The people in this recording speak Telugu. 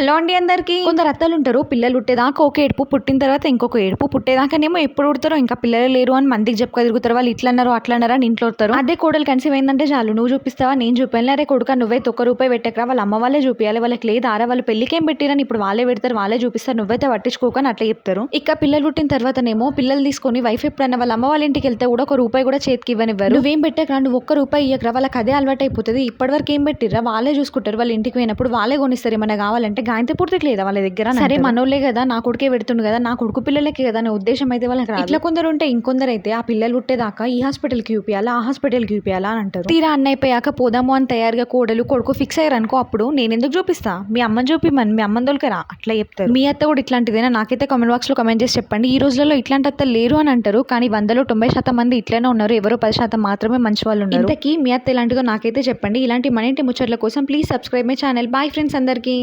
హలో అండి అందరికి. కొందరు అత్తలు ఉంటారు పిల్లలు పుట్టేదాకా ఒక ఏడుపు పుట్టిన తర్వాత ఇంకొక ఏడుపు పుట్టేదాకానేమో ఎప్పుడు ఉడతారో ఇంకా పిల్లలు లేరు అని మందికి చెప్పగలుగుతారు తిరుగుతారు. వాళ్ళు ఇట్లా అన్నారు అట్లా అన్నారా అని ఇంట్లో ఉడతారు. అదే కోడలు కన్సీవ్ ఏంటంటే చాలు నువ్వు చూపిస్తావా నేను చూపాను అరే కొడుక నువ్వే ఒక్క రూపాయి పెట్టకరా వాళ్ళ అమ్మ వాళ్ళే చూపించాలి వాళ్ళకి లేదు ఆరా వాళ్ళు పెళ్ళికేం పెట్టిరని ఇప్పుడు వాళ్ళే పెడతారు వాళ్ళే చూపిస్తారు. నువ్వైతే పట్టించుకోకని అట్లా చెప్తారు. ఇక పిల్లలు పుట్టిన తర్వాతనేమో పిల్లలు తీసుకొని వైఫ్ ఎప్పుడన్నా వాళ్ళ అమ్మ వాళ్ళ ఇంటికి వెళ్తే కూడా ఒక రూపాయి కూడా చేతికి ఇవ్వనివ్వరు. నువ్వేం పెట్టకరా నువ్వు ఒక్క రూపాయి ఇయ్యకరా వాళ్ళకి అదే అలవాటు అయిపోతుంది ఇప్పటివరకు ఏం పెట్టిర్రా వాళ్ళే చూసుకుంటారు. వాళ్ళ ఇంటికి పోయినప్పుడు వాళ్ళే కొనిస్తారు. ఏమైనా కావాలంటే గాయంతే పూర్తికి లేదా వాళ్ళ దగ్గర సరే మనోళ్ళే కదా నా కొడుకే పెడుతుండు కదా నా కొడుకు పిల్లలకి కదా నా ఉద్దేశం అయితే వాళ్ళకి. ఇట్లా కొందరు ఉంటే ఇంకొందరు అయితే ఆ పిల్లలు పుట్టేదాకా ఈ హాస్పిటల్కి చూపియాలా ఆ హాస్పిటల్కి చూపియాలా అని అంటారు. తీరా అన్న అయిపోయాక పోదాము అని తయారుగా కోడలు కొడుకు ఫిక్స్ అయ్యారు అనుకో అప్పుడు నేను ఎందుకు చూపిస్తా? మీ అమ్మని చూపిమని మీ అమ్మని దొరికరా అట్లా చెప్తారు. మీ అత్త కూడా ఇట్లాంటిదేనా? నాకైతే కామెంట్ బాక్స్లో కమెంట్ చేసి చెప్పండి. ఈ రోజులలో ఇట్లాంటి అత్త లేరు అని అంటారు కానీ వందలో తొంభై శాతం మంది ఇట్లనే ఉన్నారు. ఎవరో పది శాతం మాత్రమే మంచి వాళ్ళు ఉన్నారు. ఇంతకీ మీ అత్త ఇలాంటిదో నాకైతే చెప్పండి. ఇలాంటి మన ఇంటి ముచ్చట్ల కోసం please subscribe my channel bye friends అందరికీ.